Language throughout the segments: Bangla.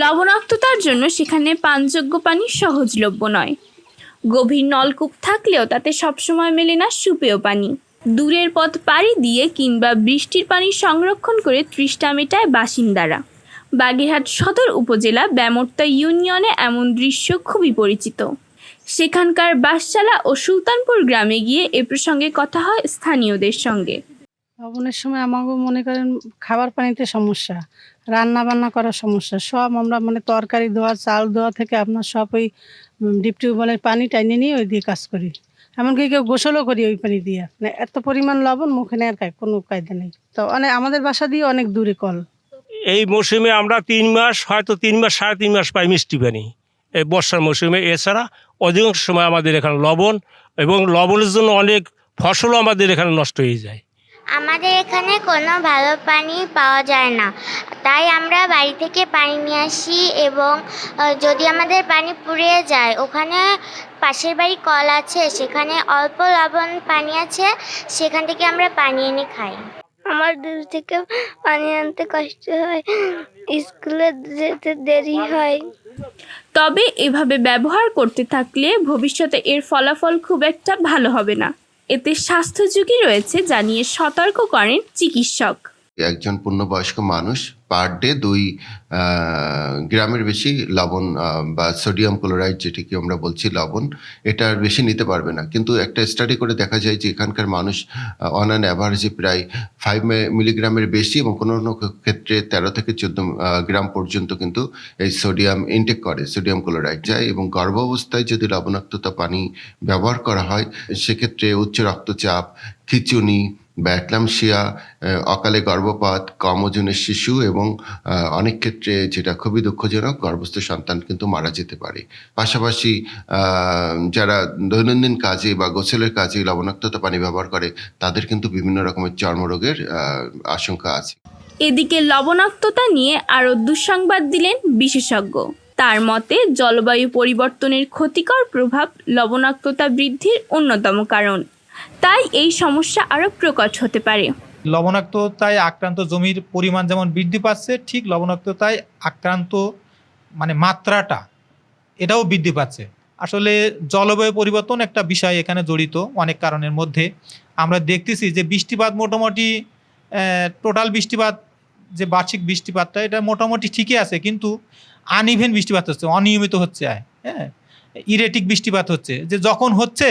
লবণাক্ততার জন্য সেখানে পানযোগ্য পানি সহজলভ্য নয়। গভীর নলকূপ থাকলেও তাতে সবসময় মেলে না সুপেয় পানি। দূরের পথ পাড়ি দিয়ে কিংবা বৃষ্টির পানি সংরক্ষণ করে তৃষ্ণা মেটায় বাসিন্দারা। বাগেরহাট সদর উপজেলা ব্যামর্তা ইউনিয়নে এমন দৃশ্য খুবই পরিচিত। সেখানকার বাসচালা ও সুলতানপুর গ্রামে গিয়ে এ প্রসঙ্গে কথা হয় স্থানীয়দের সঙ্গে। লবণের সময় আমাকে মনে করেন খাবার পানিতে সমস্যা, রান্না বান্না করার সমস্যা, সব আমরা মানে তরকারি ধোয়া, চাল ধোয়া থেকে আপনার সব ওই ডিপ টিউবওয়েলের পানি টাইনে নিয়ে ওই দিয়ে কাজ করি। এমনকি কেউ গোসলও করি ওই পানি দিয়ে। মানে এত পরিমাণ লবণ মুখে নেওয়ার কোনো কায়দা নেই। তো অনেক আমাদের বাসা দিয়ে অনেক দূরে কল। এই মৌসুমে আমরা তিন মাস, হয়তো তিন মাস, সাড়ে তিন মাস পাই মিষ্টি পানি। এই বর্ষার মৌসুমে। এছাড়া অধিকাংশ সময় আমাদের এখানে লবণ এবং লবণের জন্য অনেক ফসলও আমাদের এখানে নষ্ট হয়ে যায়। আমাদের এখানে কোনো ভালো পানি পাওয়া যায় না। তাই আমরা বাড়ি থেকে পানি নিয়ে আসি এবং যদি আমাদের পানি পুড়িয়ে যায় ওখানে পাশের বাড়ি কল আছে সেখানে অল্প লবণ পানি আছে সেখান থেকে আমরা পানি এনে খাই। আমার দূর থেকে পানি আনতে কষ্ট হয় স্কুলে যেতে দেরি হয়। তবে এভাবে ব্যবহার করতে থাকলে ভবিষ্যতে এর ফলাফল খুব একটা ভালো হবে না। এতে স্বাস্থ্য ঝুঁকি রয়েছে জানিয়ে সতর্ক করেন চিকিৎসক। একজন পূর্ণবয়স্ক মানুষ পার ডে দুই গ্রামের বেশি লবণ বা সোডিয়াম ক্লোরাইড যেটিকে আমরা বলছি লবণ এটার বেশি নিতে পারবে না। কিন্তু একটা স্টাডি করে দেখা যায় যে এখানকার মানুষ অন অ্যান অ্যাভারেজে প্রায় ফাইভ মিলিগ্রামের বেশি এবং কোনো কোনো ক্ষেত্রে তেরো থেকে চোদ্দ গ্রাম পর্যন্ত কিন্তু এই সোডিয়াম ইনটেক করে সোডিয়াম ক্লোরাইড যায় এবং গর্ভাবস্থায় যদি লবণাক্ততা পানি ব্যবহার করা হয়, সেক্ষেত্রে উচ্চ রক্তচাপ, খিচুনি ব্যাটলামশিয়া অকালে গর্ভপাত কম ওজনের শিশু এবং অনেক ক্ষেত্রে যেটা খুবই দুঃখজনক, গর্ভস্থ সন্তান কিন্তু মারা যেতে পারে। পাশাপাশি যারা দৈনন্দিন কাজে বা গোসলের কাজে লবণাক্ততা পানি ব্যবহার করে, তাদের কিন্তু বিভিন্ন রকমের চর্মরোগের আশঙ্কা আছে। এদিকে লবণাক্ততা নিয়ে আরও দুঃসংবাদ দিলেন বিশেষজ্ঞ। তার মতে, জলবায়ু পরিবর্তনের ক্ষতিকর প্রভাব লবণাক্ততা বৃদ্ধির অন্যতম কারণ। তাই এই সমস্যা আরও প্রকট হতে পারে। লবণাক্ততায় আক্রান্ত জমির পরিমাণ যেমন বৃদ্ধি পাচ্ছে, ঠিক লবণাক্ততায় আক্রান্ত মানে মাত্রাটা এটাও বৃদ্ধি পাচ্ছে। আসলে জলবায়ু পরিবর্তন একটা বিষয় এখানে জড়িত অনেক কারণের মধ্যে। আমরা দেখতেছি যে বৃষ্টিপাত মোটামুটি টোটাল বৃষ্টিপাত, যে বার্ষিক বৃষ্টিপাতটা, এটা মোটামুটি ঠিকই আছে, কিন্তু আনইভেন বৃষ্টিপাত হচ্ছে, অনিয়মিত হচ্ছে হ্যাঁ ইরেটিক বৃষ্টিপাত হচ্ছে, যে যখন হচ্ছে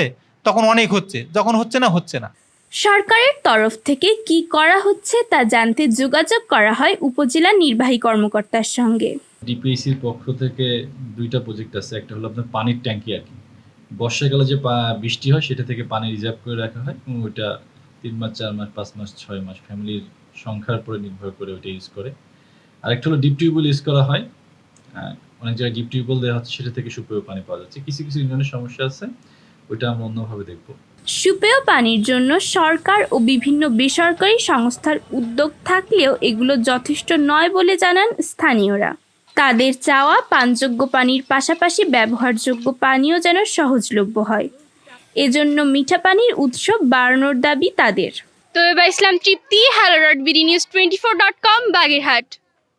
তখন অনেক হচ্ছে যখন হচ্ছে না হচ্ছে না। সরকারের তরফ থেকে কি করা হচ্ছে তা জানতে যোগাযোগ করা হয় উপজেলা নির্বাহী কর্মকর্তার সঙ্গে। ডিপিএসির পক্ষ থেকে দুইটা প্রজেক্ট আছে একটা হলো আপনার পানির ট্যাঙ্কি আর কি। বর্ষাকালে যে বৃষ্টি হয় সেটা থেকে পানি রিজার্ভ করে রাখা হয় এবং ওইটা তিন মাস চার মাস পাঁচ মাস ছয় মাস ফ্যামিলির সংখ্যার উপরে নির্ভর করে ওইটা ইউজ করে। আরেকটা হলো ডিপ টিউবওয়েল ইউজ করা হয়। হ্যাঁ, অনেক জায়গায় ডিপ টিউবওয়েল দেওয়া হচ্ছে সেটা থেকে সুপেয় পানি পাওয়া যাচ্ছে। কিছু কিছু ইউনিয়নের সমস্যা আছে। ওইটা আমরা অন্যভাবে দেখব। সুপেয় পানির জন্য সরকার ও বিভিন্ন বেসরকারি সংস্থার উদ্যোগ থাকলেও এগুলো যথেষ্ট নয় বলে জানান স্থানীয়রা। তাদের চাওয়া পানযোগ্য পানির পাশাপাশি ব্যবহারযোগ্য পানীয় যেন সহজলভ্য হয়। এজন্য মিঠা পানির উৎস বাড়ানোর দাবি তাদের। তো এবার Islam Tripti hello dot BD news twenty four dot com Bagerhat.